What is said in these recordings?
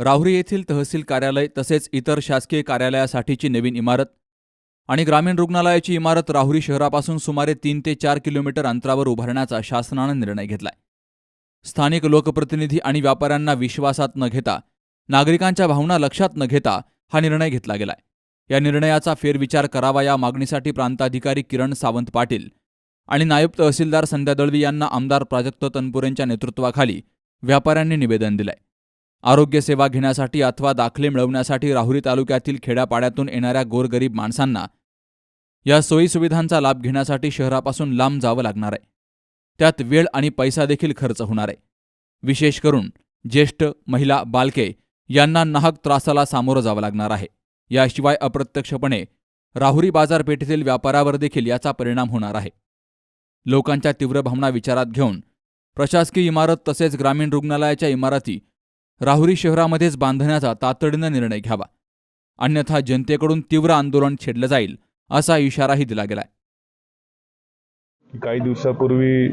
राहुरी येथील तहसील कार्यालय तसेच इतर शासकीय कार्यालयासाठीची नवीन इमारत आणि ग्रामीण रुग्णालयाची इमारत राहुरी शहरापासून सुमारे तीन ते चार किलोमीटर अंतरावर उभारण्याचा शासनानं निर्णय घेतलाय. स्थानिक लोकप्रतिनिधी आणि व्यापाऱ्यांना विश्वासात न घेता नागरिकांच्या भावना लक्षात न घेता हा निर्णय घेतला गेलाय. या निर्णयाचा फेरविचार करावा या मागणीसाठी प्रांताधिकारी किरण सावंत पाटील आणि नायब तहसीलदार संध्या दळवी यांना आमदार प्राजक्त तनपुरेंच्या नेतृत्वाखाली व्यापाऱ्यांनी निवेदन दिलंय. आरोग्य सेवा घेण्यासाठी अथवा दाखले मिळवण्यासाठी राहुरी तालुक्यातील खेड्यापाड्यातून येणाऱ्या गोरगरीब माणसांना या सोयीसुविधांचा लाभ घेण्यासाठी शहरापासून लांब जावं लागणार आहे. त्यात वेळ आणि पैसा देखील खर्च होणार आहे. विशेष करून ज्येष्ठ महिला बालके यांना नाहक त्रासाला सामोरं जावं लागणार आहे. याशिवाय अप्रत्यक्षपणे राहुरी बाजारपेठेतील व्यापारावर देखील याचा परिणाम होणार आहे. लोकांच्या तीव्र भावना विचारात घेऊन प्रशासकीय इमारत तसेच ग्रामीण रुग्णालयाच्या इमारती राहुरी शहरामध्येच बांधण्याचा तातडीनं निर्णय घ्यावा. अन्यथा जनतेकडून तीव्र आंदोलन छेडलं जाईल असा इशाराही दिला गेलाय. काही दिवसापूर्वी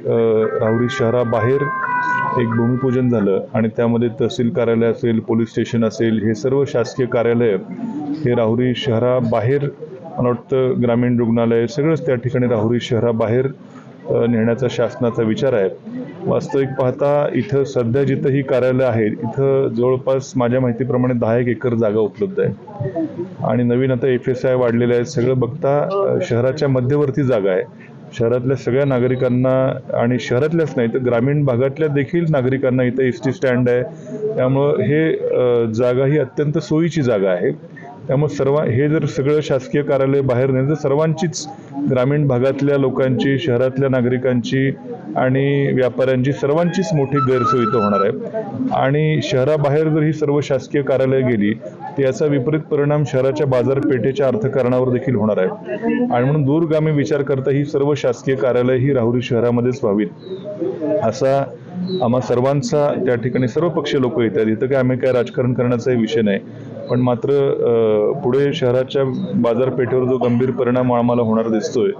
राहुरी शहराबाहेर एक भूमिपूजन झालं आणि त्यामध्ये तहसील कार्यालय असेल पोलीस स्टेशन असेल हे सर्व शासकीय कार्यालय हे राहुरी शहराबाहेर मला वाटतं ग्रामीण रुग्णालय सगळंच त्या ठिकाणी राहुरी शहराबाहेर नेण्याचा शासनाचा विचार आहे. वास्तविक पाहता इथं सध्या जिथं ही कार्यालय आहेत इथं जवळपास माझ्या माहितीप्रमाणे दहा एक एकर जागा उपलब्ध आहे. आणि नवीन आता एफ एस आय वाढलेले आहेत सगळं बघता शहराच्या मध्यवर्ती जागा आहे. शहरातल्या सगळ्या नागरिकांना आणि शहरातल्याच नाही तर ग्रामीण भागातल्या देखील नागरिकांना इथं एस टी स्टँड आहे. त्यामुळं हे जागा ही अत्यंत सोयीची जागा आहे. त्यामुळे सर्व हे जर सगळं शासकीय कार्यालय बाहेर नेलं तर सर्वांचीच ग्रामीण भागातल्या लोकांची शहरातल्या नागरिकांची आणि व्यापाऱ्यांची सर्वांचीच मोठी गैरसोय इथं होणार आहे. आणि शहराबाहेर जर ही सर्व शासकीय कार्यालय गेली तर याचा विपरीत परिणाम शहराच्या बाजारपेठेच्या अर्थकारणावर देखील होणार आहे. आणि म्हणून दूरगामी विचार करता ही सर्व शासकीय कार्यालय ही राहुरी शहरामध्येच व्हावीत. असा आम्हा सर्वांचा त्या ठिकाणी सर्व पक्षीय लोक येतात. इथं काय आम्ही काय राजकारण करण्याचाही विषय नाही. पण मात्र पुढे शहराच्या बाजारपेठेवर जो गंभीर परिणाम आम्हाला होणार दिसतोय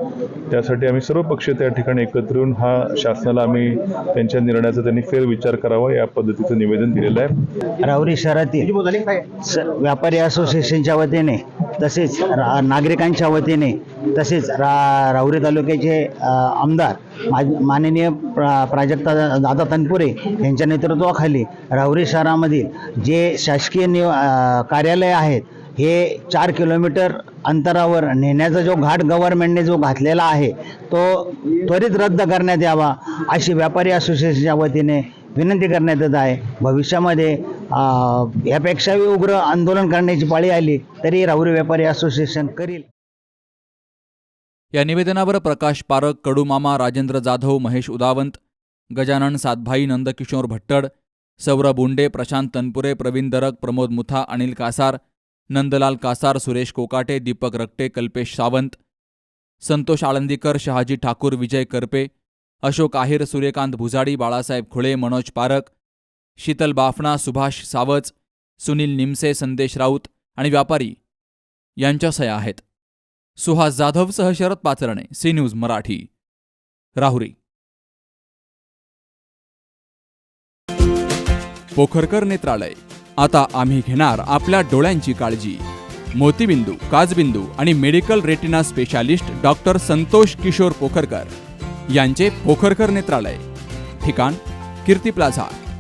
त्यासाठी आम्ही सर्व पक्ष त्या ठिकाणी एकत्र येऊन हा शासनाला आम्ही त्यांच्या निर्णयाचा त्यांनी फेरविचार करावा या पद्धतीचं निवेदन दिलेलं आहे. राहुरी शहरातील व्यापारी असोसिएशनच्या वतीने तसेच रा- नागरिकांच्या वतीने तसेच रा राहुरी तालुक्याचे आमदार माननीय प्रा प्राजक्ता दादा तनपुरे यांच्या नेतृत्वाखाली राहुरी शहरामधील जे शासकीय निव कार्यालय आहेत हे चार किलोमीटर अंतरावर नेण्याचा जो घाट गव्हर्नमेंटने जो घातलेला आहे तो त्वरित रद्द करण्यात यावा अशी व्यापारी असोसिएशनच्या वतीने विनंती करण्यात येत आहे. भविष्यामध्ये यापेक्षाही उग्र आंदोलन करण्याची पाळी आली तरी राहुरी व्यापारी असोसिएशन करील. या निवेदनावर प्रकाश पारक कडूमामा राजेंद्र जाधव महेश उदावंत गजानन सातभाई नंदकिशोर भट्टड सौरभ उंडे प्रशांत तनपुरे प्रवीण दरक प्रमोद मुथा अनिल कासार नंदलाल कासार सुरेश कोकाटे दीपक रक्टे कल्पेश सावंत संतोष आळंदीकर शहाजी ठाकूर विजय करपे अशोक आहेर सूर्यकांत भुजाडी बाळासाहेब खुळे मनोज पारक शीतल बाफणा सुभाष सावच सुनील निमसे संदेश राऊत आणि व्यापारी यांच्या सह्या आहेत. सुहास जाधवसह शरद पाचरणे सी न्यूज मराठी. राहुरी. पोखरकर नेत्रालय. आता आम्ही घेणार आपल्या डोळ्यांची काळजी. मोतीबिंदू काजबिंदू आणि medical retina specialist doctor Santosh Kishor Pokharkar यांचे पोखरकर नेत्रालय. ठिकाण कीर्ती प्लाझा.